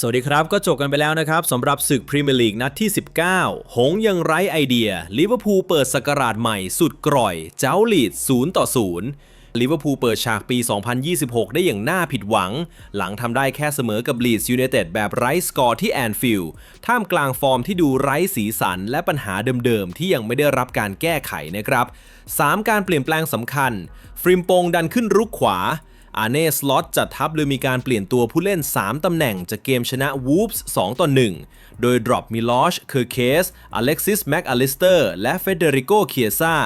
สวัสดีครับ ก็จบกันไปแล้วนะครับสำหรับศึกพรีเมียร์ลีกนัดที่ 19 หงยังไร้ไอเดียลิเวอร์พูลเปิดสกราชใหม่สุดกร่อย เจ้าลีด0ต่อ0ลิเวอร์พูลเปิดฉากปี 2026 ได้อย่างน่าผิดหวัง หลังทำได้แค่เสมอกับลีดยูไนเต็ดแบบไร้สกอร์ที่แอนฟิลด์ท่ามกลางฟอร์มที่ดูไร้สีสัน และปัญหาเดิมๆ ที่ยังไม่ได้รับการแก้ไขนะครับ 3 การเปลี่ยนแปลงสำคัญ ฟริมโปงดันขึ้นรุกขวา อาเน่สล็อตจัดทัพโดยมีการเปลี่ยนตัวผู้เล่น 3 ตำแหน่งจากเกมชนะวูฟส์2ต่อ 1 โดยดรอปมิลอชเคอร์เคส อเล็กซิสแม็กอลิสเตอร์และเฟเดริโกเคียซา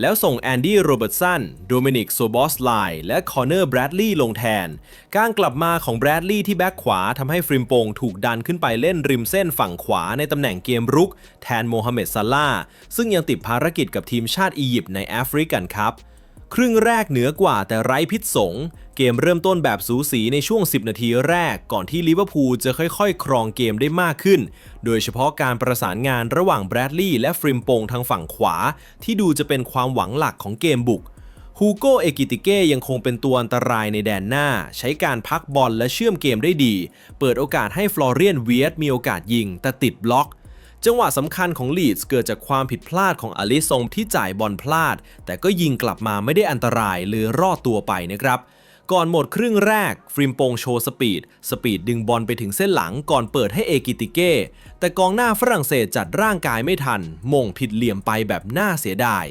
แล้วส่งแอนดี้โรเบิร์ตสัน โดมินิกโซบอสไลและคอเนอร์แบรดลีย์ลงแทน การกลับมาของแบรดลีย์ที่แบ็กขวาทำให้ฟริมโปงถูกดันขึ้นไปเล่นริมเส้นฝั่งขวาในตำแหน่งเกมรุก แทนโมฮัมเหม็ดซาลาซึ่งยังติดภารกิจกับทีมชาติอียิปต์ในแอฟริกันครับ ครึ่งแรกเหนือกว่าแต่ไร้พิษสง เกมเริ่มต้นแบบสูสีในช่วง 10 นาทีแรก ก่อนที่ลิเวอร์พูลจะค่อยๆ ครองเกมได้มากขึ้น โดยเฉพาะการประสานงานระหว่างแบรดลีย์และฟริมโปงทางฝั่งขวา ที่ดูจะเป็นความหวังหลักของเกมบุกฮูโกเอกิติเก้ยังคงเป็นตัวอันตรายในแดนหน้า ใช้การพักบอลและเชื่อมเกมได้ดี เปิดโอกาสให้ฟลอเรียนเวียตมีโอกาสยิง แต่ติดบล็อก จังหวะสำคัญของลีดส์เกิดจากความผิดพลาดของอลิซงที่จ่ายบอลพลาด แต่ก็ยิงกลับมาไม่ได้อันตรายหรือรอดตัวไปนะครับก่อนหมดครึ่งแรก ฟริมโปงโชว์สปีด สปีดดึงบอลไปถึงเส้นหลังก่อนเปิดให้เอกิติเก้ แต่กองหน้าฝรั่งเศสจัดร่างกายไม่ทัน มงผิดเหลี่ยมไปแบบน่าเสียดาย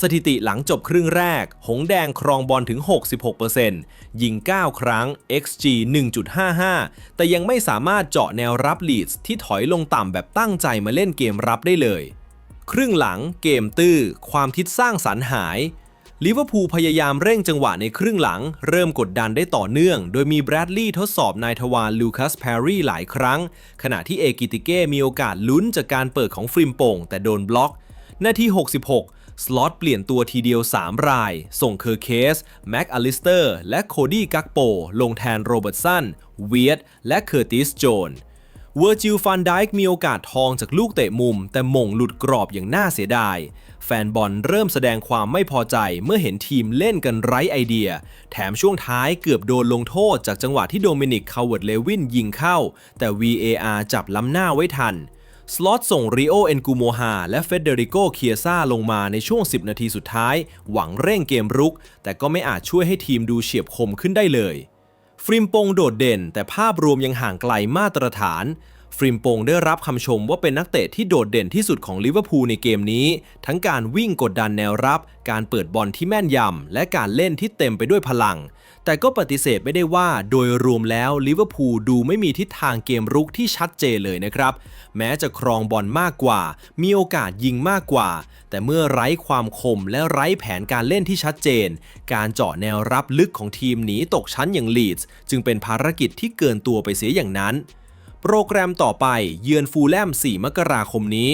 สถิติหลังจบครึ่งแรก หงแดงครองบอลถึง 66%ยิง 9 ครั้ง XG 1.55 แต่ยังไม่สามารถเจาะแนวรับลีดส์ที่ถอยลงต่ำแบบตั้งใจมาเล่นเกมรับได้เลย ครึ่งหลังเกมตื้อ ความคิดสร้างสรรค์หายลิเวอร์พูลพยายามเร่งจังหวะในครึ่งหลัง เริ่มกดดันได้ต่อเนื่อง โดยมีแบรดลีย์ทดสอบนายทวารลูคัสแพรรี่หลายครั้ง ขณะที่เอกิติเก้มีโอกาสลุ้นจากการเปิดของฟริมโป่งแต่โดนบล็อก นาที 66 สล็อตเปลี่ยนตัวทีเดียว 3 ราย ส่งเคอร์เคส แม็กอลิสเตอร์ และโคดี้กักโป ลงแทนโรเบิร์ตสัน เวียตและเคอร์ติส โจนเวอร์จิลฟันไดค์มีโอกาสทองจากลูกเตะมุม แต่หม่งหลุดกรอบอย่างน่าเสียดาย แฟนบอลเริ่มแสดงความไม่พอใจเมื่อเห็นทีมเล่นกันไร้ไอเดีย แถมช่วงท้ายเกือบโดนลงโทษจากจังหวะที่โดมินิกคาวเวิร์ดเลวินยิงเข้า แต่ VAR จับล้ำหน้าไว้ทัน สล็อตส่งริโอเอนกูโมฮาและเฟเดริโกเคียซาลงมาในช่วง 10 นาทีสุดท้าย หวังเร่งเกมรุก แต่ก็ไม่อาจช่วยให้ทีมดูเฉียบคมขึ้นได้เลย ฟริมปงโดดเด่น แต่ภาพรวมยังห่างไกลมาตรฐาน ฟริมโปงได้รับคำชมว่าเป็นนักเตะที่โดดเด่นที่สุดของลิเวอร์พูลในเกมนี้ ทั้งการวิ่งกดดันแนวรับ การเปิดบอลที่แม่นยำ และการเล่นที่เต็มไปด้วยพลัง แต่ก็ปฏิเสธไม่ได้ว่าโดยรวมแล้วลิเวอร์พูลดูไม่มีทิศทางเกมรุกที่ชัดเจนเลยนะครับ แม้จะครองบอลมากกว่า มีโอกาสยิงมากกว่า แต่เมื่อไร้ความคมและไร้แผนการเล่นที่ชัดเจน การเจาะแนวรับลึกของทีมหนีตกชั้นอย่างลีดส์จึงเป็นภารกิจที่เกินตัวไปเสียอย่างนั้น โปรแกรมต่อไปเยือนฟูลแลม 4 มกราคมนี้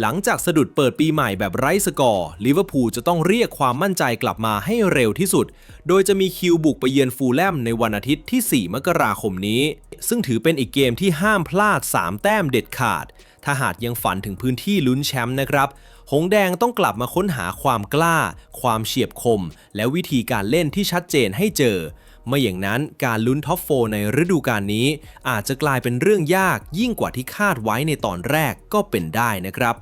หลังจากสะดุดเปิดปีใหม่แบบไร้สกอร์ลิเวอร์พูลจะต้องเรียกความมั่นใจกลับมาให้เร็วที่สุด โดยจะมีคิวบุกไปเยือนฟูลแลมในวันอาทิตย์ที่ 4 มกราคมนี้ ซึ่งถือเป็นอีกเกมที่ห้ามพลาด 3 แต้มเด็ดขาด ถ้าหากยังฝันถึงพื้นที่ลุ้นแชมป์นะครับหงแดงต้องกลับมาค้นหาความกล้า ความเฉียบคม และวิธีการเล่นที่ชัดเจนให้เจอ ไม่อย่างนั้นการลุ้นท็อปโฟในฤดูกาลนี้ อาจจะกลายเป็นเรื่องยากยิ่งกว่าที่คาดไว้ในตอนแรกก็เป็นได้นะครับ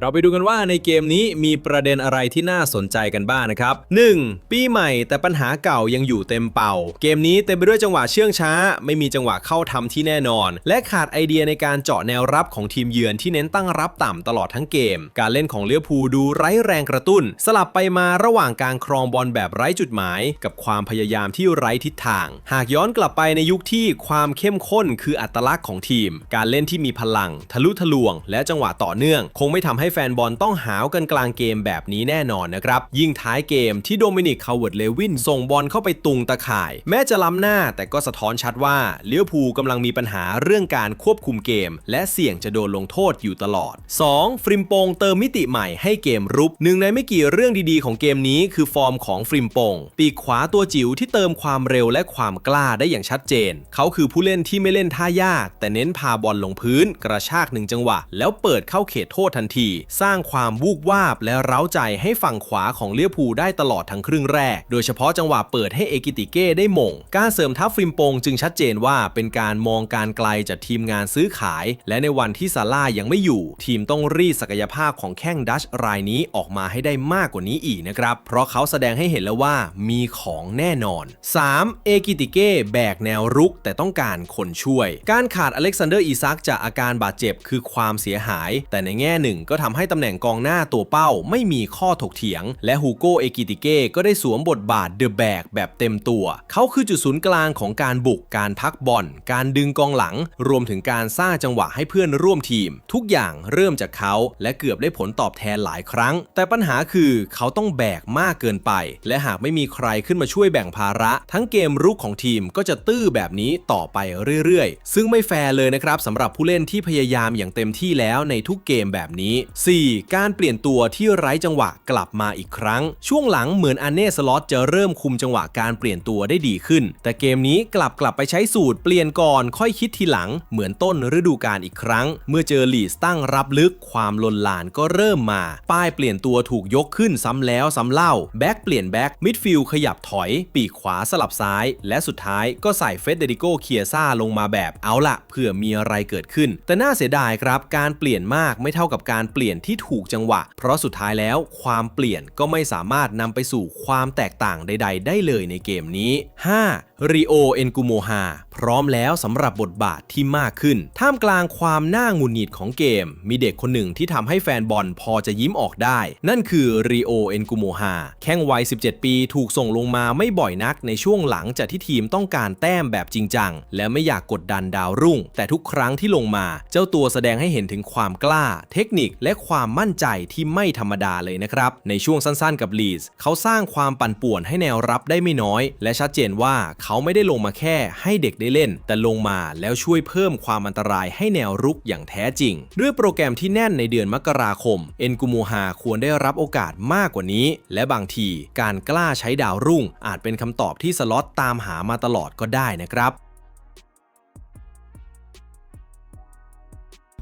เราไปดูกันว่าในเกมนี้มีประเด็นอะไรที่น่าสนใจกันบ้างนะครับ 1. ปีใหม่แต่ปัญหาเก่ายังอยู่เต็มเป่า เกมนี้เต็มไปด้วยจังหวะเชื่องช้า ไม่มีจังหวะเข้าทำที่แน่นอน และขาดไอเดียในการเจาะแนวรับของทีมเยือนที่เน้นตั้งรับต่ำตลอดทั้งเกม การเล่นของเลี้ยวภูดูไร้แรงกระตุ้น สลับไปมาระหว่างการครองบอลแบบไร้จุดหมาย กับความพยายามที่ไร้ทิศทาง หากย้อนกลับไปในยุคที่ความเข้มข้นคืออัตลักษณ์ของทีม การเล่นที่มีพลัง ทะลุทะลวง และจังหวะต่อเนื่อง คงไม่ทำให้ให้แฟนบอลต้องหาวกันกลางเกมแบบนี้แน่นอนนะครับ ยิ่งท้ายเกมที่โดมินิกคาวเวิร์ดเลวินส่งบอลเข้าไปตุงตะข่าย แม้จะล้ำหน้าแต่ก็สะท้อนชัดว่าเลี้ยวภูกำลังมีปัญหาเรื่องการควบคุมเกม และเสี่ยงจะโดนลงโทษอยู่ตลอด 2. ฟริมโปงเติมมิติใหม่ให้เกมรุกหนึ่งในไม่กี่เรื่องดีๆ ของเกมนี้คือฟอร์มของฟริมโปงปีกขวาตัวจิ๋วที่เติมความเร็วและความกล้าได้อย่างชัดเจน เขาคือผู้เล่นที่ไม่เล่นท่ายาก แต่เน้นพาบอลลงพื้น กระชากหนึ่งจังหวะ แล้วเปิดเข้าเขตโทษทันทีสร้างความวูบวาบและเร้าใจให้ฝั่งขวาของเลียวภูได้ตลอดทั้งครึ่งแรก โดยเฉพาะจังหวะเปิดให้เอกิติเก้ได้มง การเสริมทัพฟริมโปงจึงชัดเจนว่าเป็นการมองการไกลจากทีมงานซื้อขาย และในวันที่ซาร่ายังไม่อยู่ ทีมต้องรีดศักยภาพของแข้งดัชรายนี้ออกมาให้ได้มากกว่านี้อีกนะครับ เพราะเขาแสดงให้เห็นแล้วว่ามีของแน่นอน 3. เอกิติเก้แบกแนวรุกแต่ต้องการคนช่วย การขาดอเล็กซานเดอร์อีซักจากอาการบาดเจ็บคือความเสียหาย แต่ในแง่หนึ่งก็ทำให้ตำแหน่งกองหน้าตัวเป้าไม่มีข้อถกเถียง และฮูโกเอกิติเก้ก็ได้สวมบทบาทเดอะแบกแบบเต็มตัว เขาคือจุดศูนย์กลางของการบุกการพักบอล การดึงกองหลัง รวมถึงการสร้างจังหวะให้เพื่อนร่วมทีม ทุกอย่างเริ่มจากเขา และเกือบได้ผลตอบแทนหลายครั้ง แต่ปัญหาคือเขาต้องแบกมากเกินไป และหากไม่มีใครขึ้นมาช่วยแบ่งภาระ ทั้งเกมรุกของทีมก็จะตื้อแบบนี้ต่อไปเรื่อยๆ ซึ่งไม่แฟร์เลยนะครับสำหรับผู้เล่นที่พยายามอย่างเต็มที่แล้วในทุกเกมแบบนี้ 4. การเปลี่ยนตัวที่ไร้จังหวะกลับมาอีกครั้ง ช่วงหลังเหมือนอันเน่สล็อตจะเริ่มคุมจังหวะการเปลี่ยนตัวได้ดีขึ้น แต่เกมนี้กลับกลับไปใช้สูตรเปลี่ยนก่อนค่อยคิดทีหลัง เหมือนต้นฤดูกาลอีกครั้ง เมื่อเจอลีสตั้งรับลึกความลนลานก็เริ่มมา ป้ายเปลี่ยนตัวถูกยกขึ้นซ้ำแล้วซ้ำเล่าแบ็กเปลี่ยนแบ็กมิดฟิลด์ขยับถอย ปีกขวาสลับซ้าย และสุดท้ายก็ใส่เฟเดริโกเคียซ่าลงมาแบบเอาละเผื่อมีอะไรเกิดขึ้น แต่น่าเสียดายครับการเปลี่ยนมากไม่เท่ากับการเปลี่ยนี่ยนที่ถูกจังหวะ เพราะสุดท้ายแล้วความเปลี่ยนก็ไม่สามารถนำไปสู่ความแตกต่างใด ๆ ได้เลยในเกมนี้ 5. ริโอเอนกุโมฮาพร้อมแล้วสำหรับบทบาทที่มากขึ้น ท่ามกลางความน่าหงุดหงิดของเกม มีเด็กคนหนึ่งที่ทำให้แฟนบอลพอจะยิ้มออกได้ นั่นคือริโอเอนกุโมฮาแข้งวัย 17 ปีถูกส่งลงมาไม่บ่อยนักในช่วงหลังจากที่ทีมต้องการแต้มแบบจริงจัง และไม่อยากกดดันดาวรุ่ง แต่ทุกครั้งที่ลงมา เจ้าตัวแสดงให้เห็นถึงความกล้า เทคนิคและความมั่นใจที่ไม่ธรรมดาเลยนะครับในช่วงสั้นๆ กับลีสเขาสร้างความปั่นป่วนให้แนวรับได้ไม่น้อย และชัดเจนว่าเขาาไม่ได้ลงมาแค่ให้เด็กได้เล่น แต่ลงมาแล้วช่วยเพิ่มความอันตรายให้แนวรุกอย่างแท้จริง ด้วยโปรแกรมที่แน่นในเดือนมกราคม เอ็นกุโมฮาควรได้รับโอกาสมากกว่านี้ และบางทีการกล้าใช้ดาวรุ่ง อาจเป็นคำตอบที่สล็อตตามหามาตลอดก็ได้นะครับ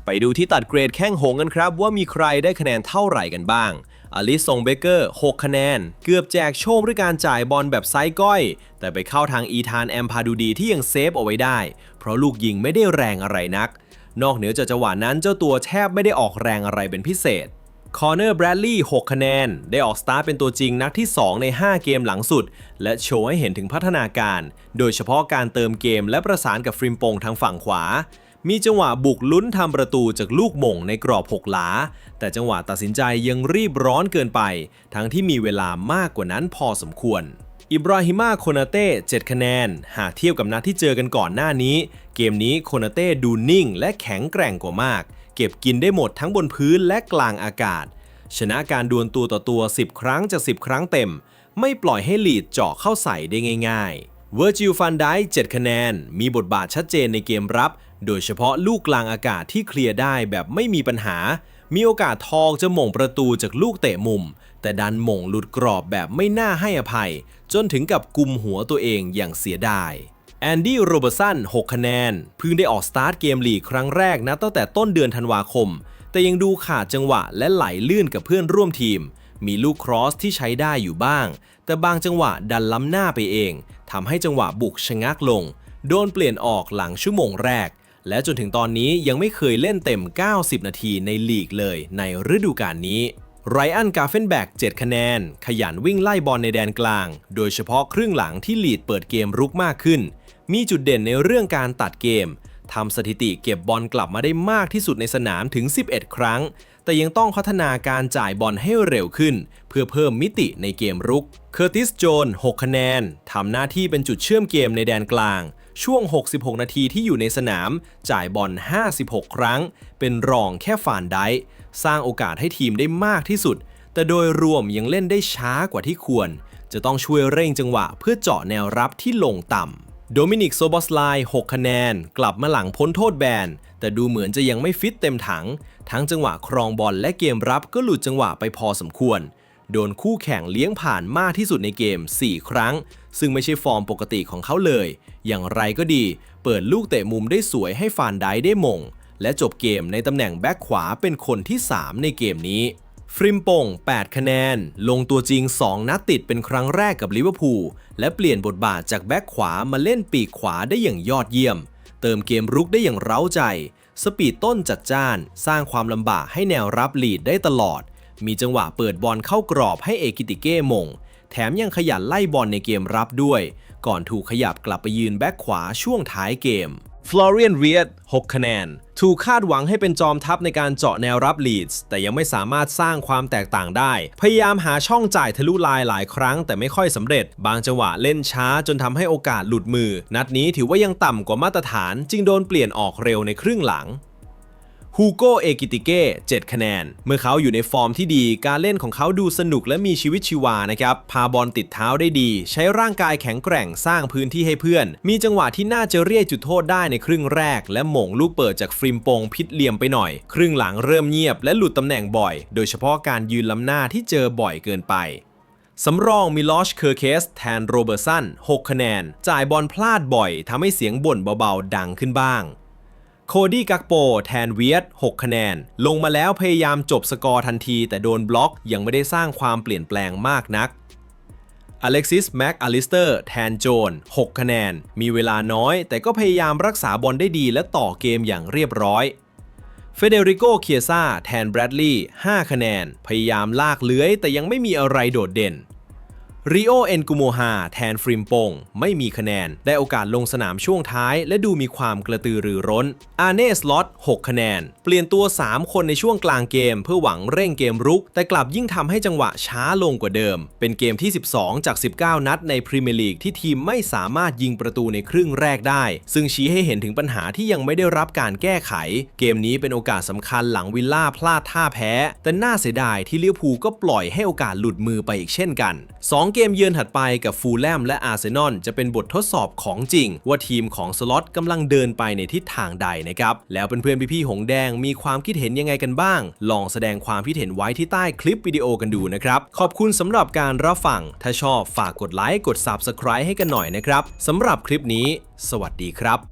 ไปดูที่ตัดเกรดแข้งหงกันครับ ว่ามีใครได้คะแนนเท่าไหร่กันบ้าง อลิสซงเบเกอร์ 6 คะแนน เกือบแจกโชคด้วยการจ่ายบอลแบบไซก้อย แต่ไปเข้าทางอีธานแอมพาดูดีที่ยังเซฟเอาไว้ได้ เพราะลูกยิงไม่ได้แรงอะไรนัก นอกเหนือจากจังหวะนั้นเจ้าตัวแทบไม่ได้ออกแรงอะไรเป็นพิเศษคอร์เนอร์แบรดลีย์6คะแนน ได้ออกสตาร์ทเป็นตัวจริงนัดที่ 2 ใน 5 เกมหลังสุด และโชว์ให้เห็นถึงพัฒนาการ โดยเฉพาะการเติมเกมและประสานกับฟริมโปงทางฝั่งขวา มีจังหวะบุกลุ้นทำประตูจากลูกม่งในกรอบ6หลา แต่จังหวะตัดสินใจยังรีบร้อนเกินไป ทั้งที่มีเวลามากกว่านั้นพอสมควร อิบราฮิมาโคนาเต้7คะแนน หากเทียบกับนัดที่เจอกันก่อนหน้านี้ เกมนี้โคนาเต้ดูนิ่งและแข็งแกร่งกว่ามาก เก็บกินได้หมดทั้งบนพื้นและกลางอากาศ ชนะการดวลตัวต่อตัว 10 ครั้งจาก 10 ครั้งเต็ม ไม่ปล่อยให้ลีดเจาะเข้าใส่ได้ง่ายๆเวอร์จิลฟันได้7คะแนน มีบทบาทชัดเจนในเกมรับ โดยเฉพาะลูกกลางอากาศที่เคลียร์ได้แบบไม่มีปัญหา มีโอกาสทองจะหม่งประตูจากลูกเตะมุม แต่ดันหม่งหลุดกรอบแบบไม่น่าให้อภัย จนถึงกับกุมหัวตัวเองอย่างเสียดายแอนดี้โรเบอร์สัน 6 คะแนน เพิ่งได้ออกสตาร์ทเกมลีกครั้งแรกนะตั้งแต่ต้นเดือนธันวาคม แต่ยังดูขาดจังหวะและไหลลื่นกับเพื่อนร่วมทีม มีลูกครอสที่ใช้ได้อยู่บ้าง แต่บางจังหวะดันล้ำหน้าไปเอง ทำให้จังหวะบุกชะงักลง โดนเปลี่ยนออกหลังชั่วโมงแรก และจนถึงตอนนี้ยังไม่เคยเล่นเต็ม 90 นาทีในลีกเลยในฤดูกาลนี้ไรอันกาเฟนแบก7คะแนน ขยันวิ่งไล่บอลในแดนกลาง โดยเฉพาะครึ่งหลังที่ลีดเปิดเกมรุกมากขึ้น มีจุดเด่นในเรื่องการตัดเกมทำสถิติเก็บบอลกลับมาได้มากที่สุดในสนามถึง 11 ครั้ง แต่ยังต้องพัฒนาการจ่ายบอลให้เร็วขึ้น เพื่อเพิ่มมิติในเกมรุก เคอร์ติส โจน 6 คะแนน ทำหน้าที่เป็นจุดเชื่อมเกมในแดนกลาง ช่วง 66 นาทีที่อยู่ในสนาม จ่ายบอล 56 ครั้ง เป็นรองแค่ฟานไดสร้างโอกาสให้ทีมได้มากที่สุด แต่โดยรวมยังเล่นได้ช้ากว่าที่ควร จะต้องช่วยเร่งจังหวะเพื่อเจาะแนวรับที่ลงต่ำโดมินิกโซบอสไล6 คะแนน กลับมาหลังพ้นโทษแบน แต่ดูเหมือนจะยังไม่ฟิตเต็มถัง ทั้งจังหวะครองบอลและเกมรับก็หลุดจังหวะไปพอสมควรโดนคู่แข่งเลี้ยงผ่านมากที่สุดในเกม 4 ครั้ง ซึ่งไม่ใช่ฟอร์มปกติของเขาเลย อย่างไรก็ดี เปิดลูกเตะมุมได้สวยให้ฟานไดได้มง และจบเกมในตำแหน่งแบ็คขวาเป็นคนที่ 3 ในเกมนี้ ฟริมปง 8 คะแนน ลงตัวจริง 2 นัดติดเป็นครั้งแรกกับลิเวอร์พูลและเปลี่ยนบทบาทจากแบ็คขวามาเล่นปีกขวาได้อย่างยอดเยี่ยม เติมเกมรุกได้อย่างเร้าใจ สปีดต้นจัดจ้าน สร้างความลำบากให้แนวรับลีดได้ตลอด มีจังหวะเปิดบอลเข้ากรอบให้เอกิติเก้มงแถมยังขยันไล่บอลในเกมรับด้วย ก่อนถูกขยับกลับไปยืนแบ็คขวาช่วงท้ายเกมฟลอเรียนเวียด6คะแนน ถูกคาดหวังให้เป็นจอมทัพในการเจาะแนวรับลีดส์แต่ยังไม่สามารถสร้างความแตกต่างได้ พยายามหาช่องจ่ายทะลุลายหลายครั้งแต่ไม่ค่อยสำเร็จ บางจังหวะเล่นช้าจนทำให้โอกาสหลุดมือ นัดนี้ถือว่ายังต่ำกว่ามาตรฐาน จึงโดนเปลี่ยนออกเร็วในครึ่งหลัง ฮูโกเอกิติเก้7คะแนน เมื่อเขาอยู่ในฟอร์มที่ดี การเล่นของเขาดูสนุกและมีชีวิตชีวานะครับ พาบอลติดเท้าได้ดี ใช้ร่างกายแข็งแกร่งสร้างพื้นที่ให้เพื่อน มีจังหวะที่น่าจะเรียกจุดโทษได้ในครึ่งแรก และหม่งลูกเปิดจากฟริมปงพิษเหลี่ยมไปหน่อย ครึ่งหลังเริ่มเงียบและหลุดตำแหน่งบ่อย โดยเฉพาะการยืนล้ำหน้าที่เจอบ่อยเกินไปสำรองมิลอชเคอร์เคสแทนโรเบอร์สัน 6 คะแนน จ่ายบอลพลาดบ่อยทำให้เสียงบ่นเบาๆ ดังขึ้นบ้าง โคดี้กักโป แทนเวียด6คะแนน ลงมาแล้วพยายามจบสกอร์ทันที แต่โดนบล็อกยังไม่ได้สร้างความเปลี่ยนแปลงมากนักอเล็กซิสแม็กอลิสเตอร์แทนโจน 6 คะแนน มีเวลาน้อย แต่ก็พยายามรักษาบอลได้ดีและต่อเกมอย่างเรียบร้อยเฟเดริโกเคียซาแทนแบรดลีย์5คะแนน พยายามลากเลื้อย แต่ยังไม่มีอะไรโดดเด่น ริโอเอนกุโมฮาแทนฟริมปง ไม่มีคะแนน ได้โอกาสลงสนามช่วงท้าย และดูมีความกระตือรือร้น อาเนสลอต6 คะแนน เปลี่ยนตัว 3 คนในช่วงกลางเกม เพื่อหวังเร่งเกมรุก แต่กลับยิ่งทำให้จังหวะช้าลงกว่าเดิม เป็นเกมที่ 12 จาก 19 นัดในพรีเมียร์ลีกที่ทีมไม่สามารถยิงประตูในครึ่งแรกได้ ซึ่งชี้ให้เห็นถึงปัญหาที่ยังไม่ได้รับการแก้ไข เกมนี้เป็นโอกาสสำคัญหลังวิลล่าพลาดท่าแพ้ แต่น่าเสียดายที่ลิเวอร์พูลก็ปล่อยให้โอกาสหลุดมือไปอีกเช่นกัน2 เกมเยือนถัดไปกับฟูลแลมและอาร์เซนอลจะเป็นบททดสอบของจริง ว่าทีมของสล็อตกำลังเดินไปในทิศทางใดนะครับ แล้วเพื่อนๆพี่ๆหงแดงมีความคิดเห็นยังไงกันบ้าง ลองแสดงความคิดเห็นไว้ที่ใต้คลิปวิดีโอกันดูนะครับ ขอบคุณสำหรับการรับฟัง ถ้าชอบฝากกดไลค์กด Subscribe ให้กันหน่อยนะครับสำหรับคลิปนี้ สวัสดีครับ